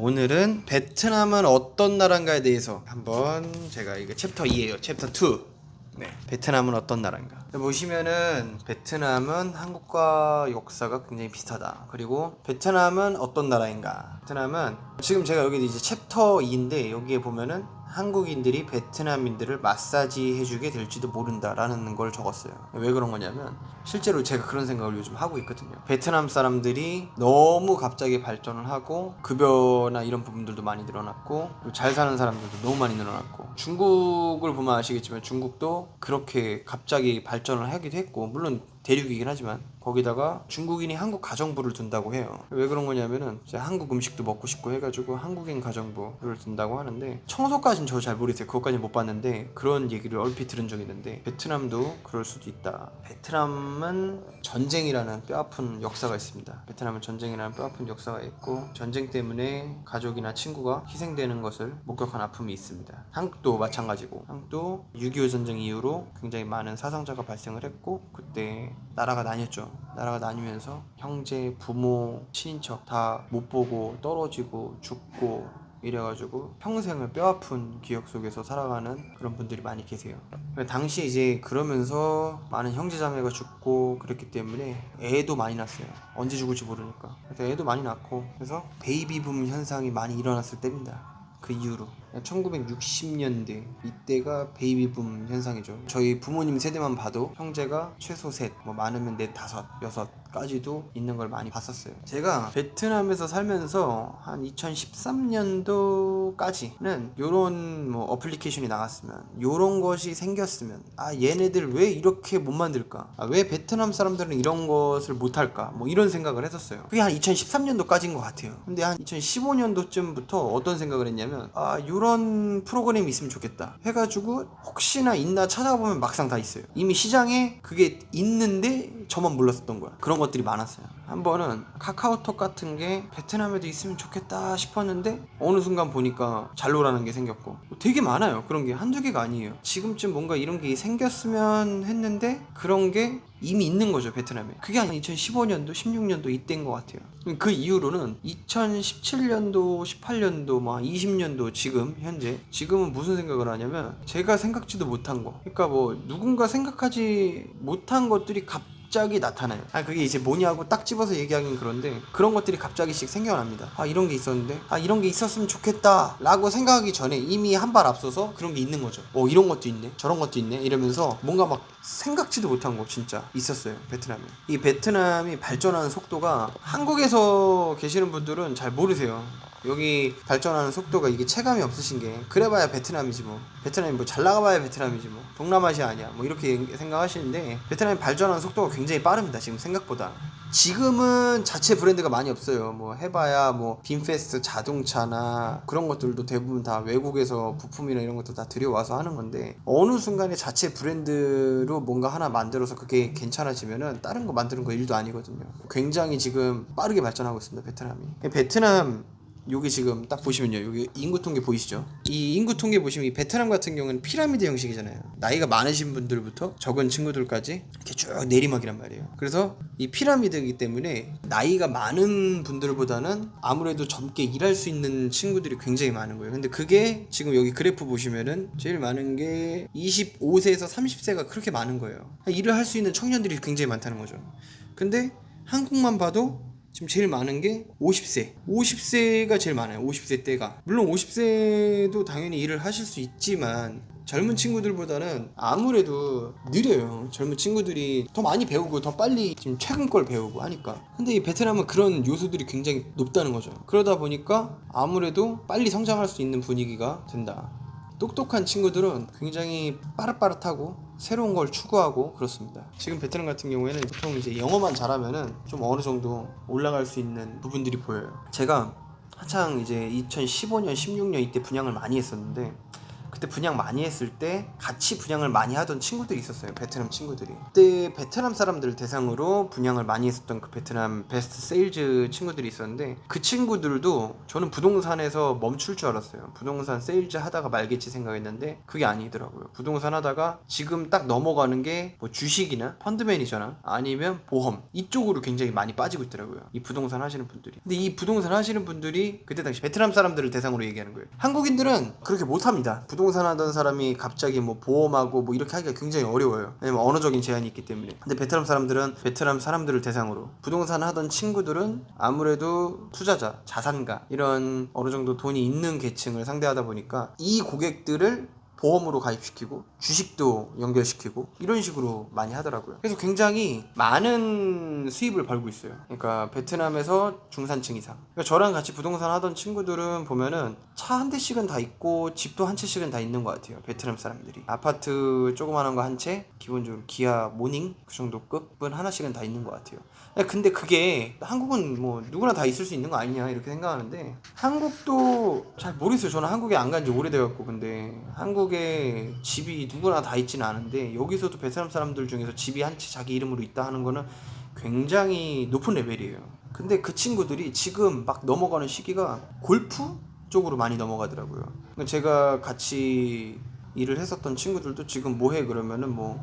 오늘은 베트남은 어떤 나라인가에 대해서 한번 제가 이거 챕터 2예요. 챕터 2. 네. 베트남은 어떤 나라인가? 보시면은 베트남은 한국과 역사가 굉장히 비슷하다. 그리고 베트남은 어떤 나라인가? 베트남은 지금 제가 여기 이제 챕터 2인데 여기에 보면은 한국인들이 베트남인들을 마사지 해주게 될지도 모른다라는 걸 적었어요. 왜 그런 거냐면 실제로 제가 그런 생각을 요즘 하고 있거든요. 베트남 사람들이 너무 갑자기 발전을 하고 급여나 이런 부분들도 많이 늘어났고 잘 사는 사람들도 너무 많이 늘어났고 중국을 보면 아시겠지만 중국도 그렇게 갑자기 발전을 하기도 했고 물론 대륙이긴 하지만 거기다가 중국인이 한국 가정부를 둔다고 해요. 왜 그런 거냐면은 이제 한국 음식도 먹고 싶고 해가지고 한국인 가정부를 둔다고 하는데 청소까지는 저 잘 모르겠어요. 그것까지는 못 봤는데 그런 얘기를 얼핏 들은 적이 있는데 베트남도 그럴 수도 있다. 베트남은 전쟁이라는 뼈아픈 역사가 있습니다. 베트남은 전쟁이라는 뼈아픈 역사가 있고 전쟁 때문에 가족이나 친구가 희생되는 것을 목격한 아픔이 있습니다. 한국도 마찬가지고 한국도 6.25 전쟁 이후로 굉장히 많은 사상자가 발생을 했고 그때 나라가 나뉘었죠. 나라가 나뉘면서 형제, 부모, 친인척 다 못 보고 떨어지고 죽고 이래가지고 평생을 뼈아픈 기억 속에서 살아가는 그런 분들이 많이 계세요. 당시에 이제 그러면서 많은 형제자매가 죽고 그랬기 때문에 애도 많이 났어요. 언제 죽을지 모르니까. 그래서 애도 많이 낳고 그래서 베이비붐 현상이 많이 일어났을 때입니다. 그 이후로 1960년대 이때가 베이비붐 현상이죠. 저희 부모님 세대만 봐도 형제가 최소 셋, 뭐 많으면 넷, 다섯, 여섯 까지도 있는 걸 많이 봤었어요. 제가 베트남에서 살면서 한 2013년도까지는 요런 뭐 어플리케이션이 나갔으면 요런 것이 생겼으면 아 얘네들 왜 이렇게 못 만들까? 아, 왜 베트남 사람들은 이런 것을 못 할까? 뭐 이런 생각을 했었어요. 그게 한 2013년도까지인 것 같아요. 근데 한 2015년도쯤부터 어떤 생각을 했냐면 아 요런 프로그램이 있으면 좋겠다 해가지고 혹시나 있나 찾아보면 막상 다 있어요. 이미 시장에 그게 있는데 저만 몰랐었던 거야. 그런 것들이 많았어요. 한 번은 카카오톡 같은 게 베트남에도 있으면 좋겠다 싶었는데 어느 순간 보니까 잘로라는 게 생겼고 되게 많아요. 그런 게 한두 개가 아니에요. 지금쯤 뭔가 이런 게 생겼으면 했는데 그런 게 이미 있는 거죠 베트남에 그게 한 2015년도 16년도 이때인 것 같아요 그 이후로는 2017년도 18년도 막 20년도 지금 현재 지금은 무슨 생각을 하냐면 제가 생각지도 못한 거 그러니까 뭐 누군가 생각하지 못한 것들이 갑 갑자기 나타나요. 아 그게 이제 뭐냐고 딱 집어서 얘기하긴 그런데 그런 것들이 갑자기씩 생겨납니다. 아 이런 게 있었는데 아 이런 게 있었으면 좋겠다라고 생각하기 전에 이미 한 발 앞서서 그런 게 있는 거죠. 어 이런 것도 있네, 저런 것도 있네 이러면서 뭔가 막 생각지도 못한 거 진짜 있었어요 베트남에. 이 베트남이 발전하는 속도가 한국에서 계시는 분들은 잘 모르세요. 여기 발전하는 속도가 이게 체감이 없으신 게 그래봐야 베트남이지 뭐. 베트남이 뭐 잘 나가봐야 베트남이지 뭐. 동남아시아 아니야. 뭐 이렇게 생각하시는데 베트남이 발전하는 속도가 굉장히 빠릅니다 지금 생각보다. 지금은 자체 브랜드가 많이 없어요. 뭐 해봐야 뭐 빔페스트 자동차나 그런 것들도 대부분 다 외국에서 부품이나 이런 것들 다 들여와서 하는 건데 어느 순간에 자체 브랜드로 뭔가 하나 만들어서 그게 괜찮아지면은 다른 거 만드는 거 일도 아니거든요. 굉장히 지금 빠르게 발전하고 있습니다 베트남이. 베트남 여기 지금 딱 보시면요. 여기 인구 통계 보이시죠? 이 인구 통계 보시면 이 베트남 같은 경우는 피라미드 형식이잖아요. 나이가 많으신 분들부터 적은 친구들까지 이렇게 쭉 내리막이란 말이에요. 그래서 이 피라미드이기 때문에 나이가 많은 분들보다는 아무래도 젊게 일할 수 있는 친구들이 굉장히 많은 거예요. 근데 그게 지금 여기 그래프 보시면은 제일 많은 게 25세에서 30세가 그렇게 많은 거예요. 일을 할 수 있는 청년들이 굉장히 많다는 거죠. 근데 한국만 봐도 지금 제일 많은 게 50세. 50세가 제일 많아요. 50세 때가. 물론 50세도 당연히 일을 하실 수 있지만 젊은 친구들보다는 아무래도 느려요. 젊은 친구들이 더 많이 배우고 더 빨리 지금 최근 걸 배우고 하니까. 근데 이 베트남은 그런 요소들이 굉장히 높다는 거죠. 그러다 보니까 아무래도 빨리 성장할 수 있는 분위기가 된다. 똑똑한 친구들은 굉장히 빠릇빠릇하고 새로운 걸 추구하고 그렇습니다. 지금 베트남 같은 경우에는 보통 이제 영어만 잘하면은 좀 어느 정도 올라갈 수 있는 부분들이 보여요. 제가 한창 이제 2015년, 16년 이때 분양을 많이 했었는데 그때 분양 많이 했을 때 같이 분양을 많이 하던 친구들이 있었어요. 베트남 친구들이. 그때 베트남 사람들 대상으로 분양을 많이 했었던 그 베트남 베스트 세일즈 친구들이 있었는데 그 친구들도 저는 부동산에서 멈출 줄 알았어요. 부동산 세일즈 하다가 말겠지 생각했는데 그게 아니더라고요. 부동산 하다가 지금 딱 넘어가는 게 뭐 주식이나 펀드 매니저나 아니면 보험 이쪽으로 굉장히 많이 빠지고 있더라고요. 이 부동산 하시는 분들이. 근데 이 부동산 하시는 분들이 그때 당시 베트남 사람들을 대상으로 얘기하는 거예요. 한국인들은 그렇게 못 합니다. 부동 산 하던 사람이 갑자기 뭐 보험하고 뭐 이렇게 하기가 굉장히 어려워요. 왜냐면 언어적인 제한이 있기 때문에. 근데 베트남 사람들은 베트남 사람들을 대상으로 부동산 하던 친구들은 아무래도 투자자, 자산가 이런 어느 정도 돈이 있는 계층을 상대하다 보니까 이 고객들을 보험으로 가입시키고 주식도 연결시키고 이런 식으로 많이 하더라고요. 그래서 굉장히 많은 수입을 벌고 있어요. 그러니까 베트남에서 중산층 이상. 그러니까 저랑 같이 부동산 하던 친구들은 보면은 차 한 대씩은 다 있고 집도 한 채씩은 다 있는 것 같아요. 베트남 사람들이 아파트 조그만한 거 한 채, 기본적으로 기아 모닝 그 정도 급은 하나씩은 다 있는 것 같아요. 근데 그게 한국은 뭐 누구나 다 있을 수 있는 거 아니냐 이렇게 생각하는데 한국도 잘 모르겠어요. 저는 한국에 안 간 지 오래돼갖고 근데 한국에 집이 누구나 다 있지는 않은데 여기서도 베트남 사람들 중에서 집이 한 채 자기 이름으로 있다 하는 거는 굉장히 높은 레벨이에요. 근데 그 친구들이 지금 막 넘어가는 시기가 골프 쪽으로 많이 넘어가더라고요. 그러니까 제가 같이 일을 했었던 친구들도 지금 뭐해 그러면은 뭐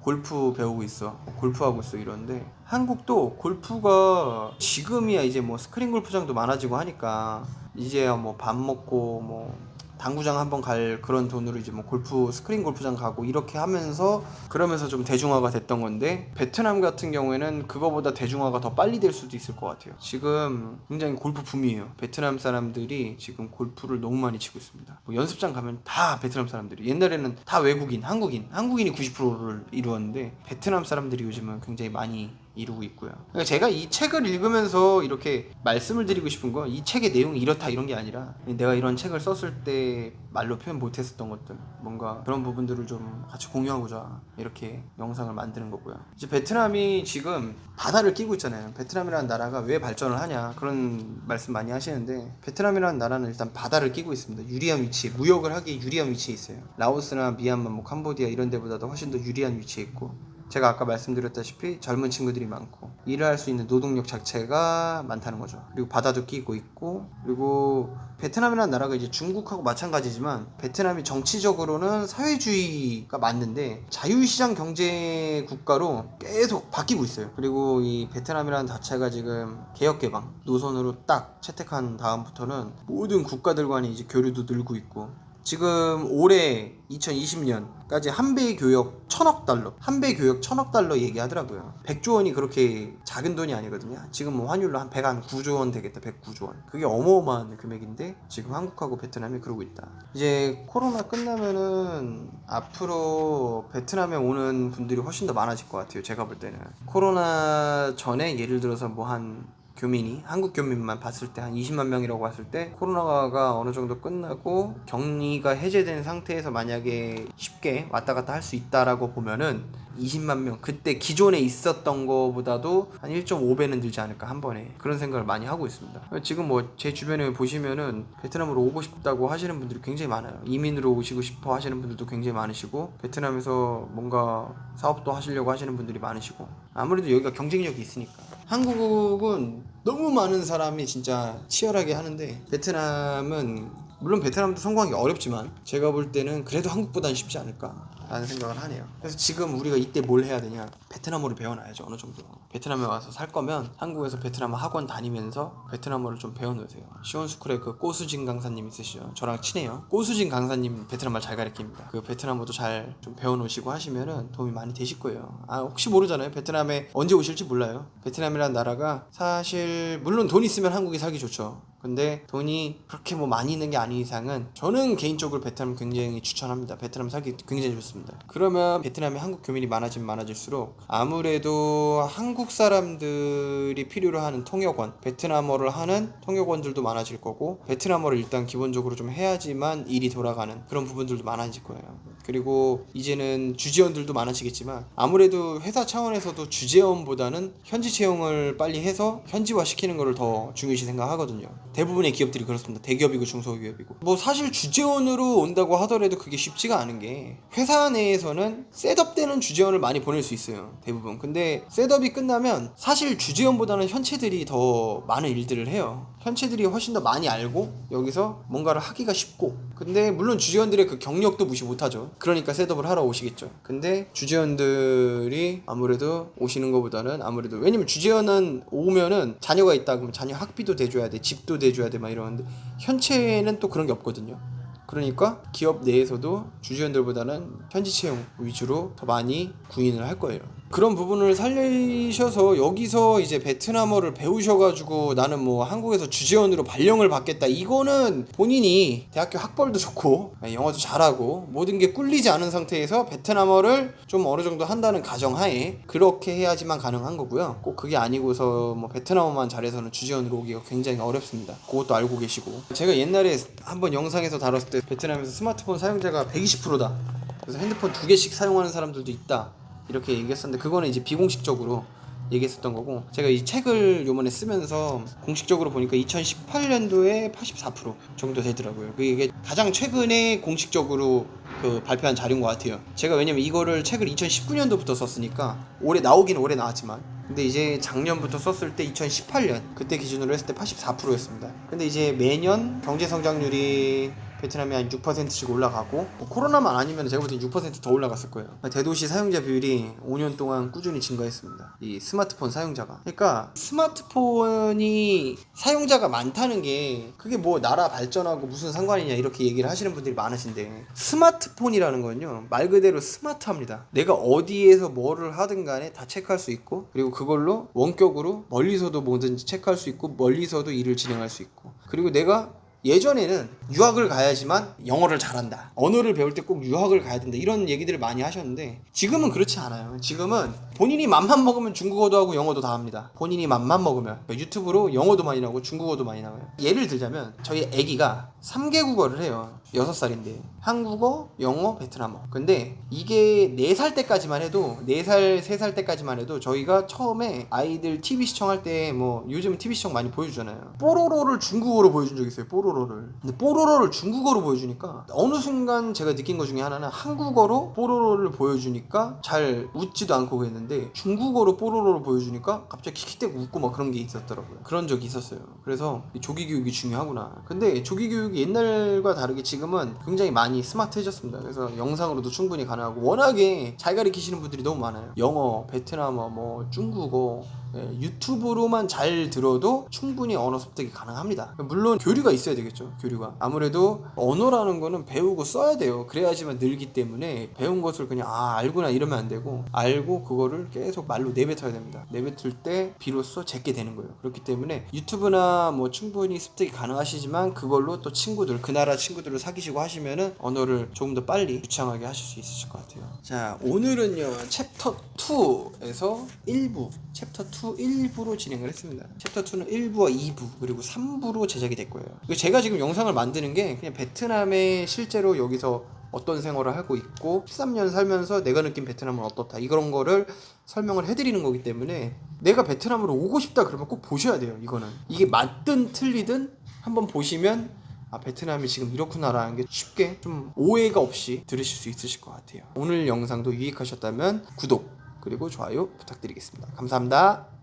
골프 배우고 있어. 골프하고 있어 이러는데 한국도 골프가 지금이야 이제 뭐 스크린 골프장도 많아지고 하니까 이제야 뭐 밥 먹고 뭐 당구장 한번 갈 그런 돈으로 이제 뭐 골프 스크린 골프장 가고 이렇게 하면서 그러면서 좀 대중화가 됐던 건데 베트남 같은 경우에는 그거보다 대중화가 더 빨리 될 수도 있을 것 같아요. 지금 굉장히 골프 붐이에요. 베트남 사람들이 지금 골프를 너무 많이 치고 있습니다. 뭐 연습장 가면 다 베트남 사람들이 옛날에는 다 외국인, 한국인, 한국인이 90%를 이루었는데 베트남 사람들이 요즘은 굉장히 많이 이루고 있고요. 그러니까 제가 이 책을 읽으면서 이렇게 말씀을 드리고 싶은 건 이 책의 내용이 이렇다 이런 게 아니라 내가 이런 책을 썼을 때 말로 표현 못했었던 것들 뭔가 그런 부분들을 좀 같이 공유하고자 이렇게 영상을 만드는 거고요. 이제 베트남이 지금 바다를 끼고 있잖아요. 베트남이라는 나라가 왜 발전을 하냐 그런 말씀 많이 하시는데 베트남이라는 나라는 일단 바다를 끼고 있습니다. 유리한 위치에 무역을 하기에 유리한 위치에 있어요. 라오스나 미얀마, 뭐 캄보디아 이런 데보다도 훨씬 더 유리한 위치에 있고 제가 아까 말씀드렸다시피 젊은 친구들이 많고 일을 할 수 있는 노동력 자체가 많다는 거죠. 그리고 바다도 끼고 있고 그리고 베트남이라는 나라가 이제 중국하고 마찬가지지만 베트남이 정치적으로는 사회주의가 맞는데 자유시장 경제 국가로 계속 바뀌고 있어요. 그리고 이 베트남이라는 자체가 지금 개혁 개방 노선으로 딱 채택한 다음부터는 모든 국가들 간의 이제 교류도 늘고 있고 지금 올해 2020년까지 한배 교역 천억 달러, 한배 교역 천억 달러 얘기하더라고요. 100조 원이 그렇게 작은 돈이 아니거든요. 지금 뭐 환율로 한 100, 한 9조 원 되겠다. 109조 원. 그게 어마어마한 금액인데 지금 한국하고 베트남이 그러고 있다. 이제 코로나 끝나면은 앞으로 베트남에 오는 분들이 훨씬 더 많아질 것 같아요. 제가 볼 때는. 코로나 전에 예를 들어서 뭐 한 교민이 한국 교민만 봤을 때 한 20만 명이라고 봤을 때 코로나가 어느 정도 끝나고 격리가 해제된 상태에서 만약에 쉽게 왔다 갔다 할 수 있다라고 보면은 20만 명 그때 기존에 있었던 거보다도 한 1.5배는 늘지 않을까 한 번에 그런 생각을 많이 하고 있습니다. 지금 뭐 제 주변에 보시면은 베트남으로 오고 싶다고 하시는 분들이 굉장히 많아요. 이민으로 오시고 싶어 하시는 분들도 굉장히 많으시고 베트남에서 뭔가 사업도 하시려고 하시는 분들이 많으시고 아무래도 여기가 경쟁력이 있으니까 한국은 너무 많은 사람이 진짜 치열하게 하는데 베트남은 물론 베트남도 성공하기 어렵지만 제가 볼 때는 그래도 한국보다는 쉽지 않을까 라는 생각을 하네요. 그래서 지금 우리가 이때 뭘 해야 되냐? 베트남어를 배워놔야죠 어느 정도. 베트남에 와서 살 거면 한국에서 베트남 학원 다니면서 베트남어를 좀 배워놓으세요. 시원스쿨에 그 꼬수진 강사님 있으시죠? 저랑 친해요. 꼬수진 강사님 베트남 말 잘 가르칩니다. 그 베트남어도 잘 좀 배워놓으시고 하시면은 도움이 많이 되실 거예요. 아 혹시 모르잖아요. 베트남에 언제 오실지 몰라요. 베트남이라는 나라가 사실 물론 돈 있으면 한국에 살기 좋죠. 근데 돈이 그렇게 뭐 많이 있는 게 아닌 이상은 저는 개인적으로 베트남 굉장히 추천합니다. 베트남 살기 굉장히 좋습니다. 그러면 베트남에 한국 교민이 많아지면 많아질수록 아무래도 한국 사람들이 필요로 하는 통역원, 베트남어를 하는 통역원들도 많아질 거고 베트남어를 일단 기본적으로 좀 해야지만 일이 돌아가는 그런 부분들도 많아질 거예요. 그리고 이제는 주재원들도 많아지겠지만 아무래도 회사 차원에서도 주재원보다는 현지 채용을 빨리 해서 현지화 시키는 거를 더 중요시 생각하거든요. 대부분의 기업들이 그렇습니다. 대기업이고 중소기업이고. 뭐 사실 주재원으로 온다고 하더라도 그게 쉽지가 않은 게 회사 내에서는 셋업되는 주재원을 많이 보낼 수 있어요. 대부분. 근데 셋업이 끝나면 사실 주재원보다는 현체들이 더 많은 일들을 해요. 현체들이 훨씬 더 많이 알고 여기서 뭔가를 하기가 쉽고 근데 물론 주재원들의 그 경력도 무시 못하죠. 그러니까 셋업을 하러 오시겠죠. 근데 주재원들이 아무래도 오시는 것보다는 아무래도 왜냐면 주재원은 오면은 자녀가 있다 그러면 자녀 학비도 대줘야 돼 집도 대줘야 돼 막 이러는데 현체는 또 그런 게 없거든요. 그러니까 기업 내에서도 주재원들보다는 현지 채용 위주로 더 많이 구인을 할 거예요. 그런 부분을 살리셔서 여기서 이제 베트남어를 배우셔가지고 나는 뭐 한국에서 주재원으로 발령을 받겠다. 이거는 본인이 대학교 학벌도 좋고 영어도 잘하고 모든 게 꿀리지 않은 상태에서 베트남어를 좀 어느 정도 한다는 가정하에 그렇게 해야지만 가능한 거고요. 꼭 그게 아니고서 뭐 베트남어만 잘해서는 주재원으로 오기가 굉장히 어렵습니다. 그것도 알고 계시고 제가 옛날에 한번 영상에서 다뤘을 때 베트남에서 스마트폰 사용자가 120%다. 그래서 핸드폰 두 개씩 사용하는 사람들도 있다. 이렇게 얘기했었는데 그거는 이제 비공식적으로 얘기했었던 거고 제가 이 책을 요번에 쓰면서 공식적으로 보니까 2018년도에 84% 정도 되더라고요. 그게 가장 최근에 공식적으로 그 발표한 자료인 것 같아요. 제가 왜냐면 이거를 책을 2019년도부터 썼으니까 올해 나오긴 올해 나왔지만 근데 이제 작년부터 썼을 때 2018년 그때 기준으로 했을 때 84%였습니다. 근데 이제 매년 경제 성장률이 베트남이 한 6%씩 올라가고 뭐 코로나만 아니면 제가 볼때 6%더 올라갔을 거예요. 대도시 사용자 비율이 5년 동안 꾸준히 증가했습니다. 이 스마트폰 사용자가. 그러니까 스마트폰이 사용자가 많다는 게 그게 뭐 나라 발전하고 무슨 상관이냐 이렇게 얘기를 하시는 분들이 많으신데 스마트폰이라는 건요 말 그대로 스마트합니다. 내가 어디에서 뭐를 하든 간에 다 체크할 수 있고 그리고 그걸로 원격으로 멀리서도 뭐든지 체크할 수 있고 멀리서도 일을 진행할 수 있고 그리고 내가 예전에는 유학을 가야지만 영어를 잘한다. 언어를 배울 때 꼭 유학을 가야 된다. 이런 얘기들을 많이 하셨는데 지금은 그렇지 않아요. 지금은 본인이 맘만 먹으면 중국어도 하고 영어도 다 합니다. 본인이 맘만 먹으면 그러니까 유튜브로 영어도 많이 나오고 중국어도 많이 나와요. 예를 들자면 저희 아기가 3개 국어를 해요. 6살인데 한국어, 영어, 베트남어. 근데 이게 4살 때까지만 해도 4살, 3살 때까지만 해도 저희가 처음에 아이들 TV 시청할 때 뭐 요즘 TV 시청 많이 보여주잖아요. 뽀로로를 중국어로 보여준 적 있어요. 뽀로로를. 근데 뽀로로를 중국어로 보여주니까 어느 순간 제가 느낀 것 중에 하나는 한국어로 뽀로로를 보여주니까 잘 웃지도 않고 그랬는데 중국어로 뽀로로를 보여주니까 갑자기 킥킥대고 웃고 막 그런 게 있었더라고요. 그런 적이 있었어요. 그래서 이 조기 교육이 중요하구나. 근데 조기 교육이 옛날과 다르게 지금은 굉장히 많이 스마트해졌습니다. 그래서 영상으로도 충분히 가능하고 워낙에 잘 가르치시는 분들이 너무 많아요. 영어, 베트남어, 뭐 중국어 예, 유튜브로만 잘 들어도 충분히 언어 습득이 가능합니다. 물론 교류가 있어야 되겠죠. 교류가. 아무래도 언어라는 거는 배우고 써야 돼요. 그래야지만 늘기 때문에 배운 것을 그냥 아 알구나 이러면 안 되고 알고 그거를 계속 말로 내뱉어야 됩니다. 내뱉을 때 비로소 제게 되는 거예요. 그렇기 때문에 유튜브나 뭐 충분히 습득이 가능하시지만 그걸로 또 친구들 그 나라 친구들을 사귀시고 하시면은 언어를 조금 더 빨리 유창하게 하실 수 있으실 것 같아요. 자 오늘은요 챕터 2에서 1부 챕터 2 1 부로 진행을 했습니다. 챕터 2는 1부와 2부 그리고 3부로 제작이 됐고요. 제가 지금 영상을 만드는 게 그냥 베트남에 실제로 여기서 어떤 생활을 하고 있고 13년 살면서 내가 느낀 베트남은 어떻다 이런 거를 설명을 해드리는 거기 때문에 내가 베트남으로 오고 싶다 그러면 꼭 보셔야 돼요 이거는 이게 맞든 틀리든 한번 보시면 아 베트남이 지금 이렇구나라는 게 쉽게 좀 오해가 없이 들으실 수 있으실 것 같아요 오늘 영상도 유익하셨다면 구독 그리고 좋아요 부탁드리겠습니다 감사합니다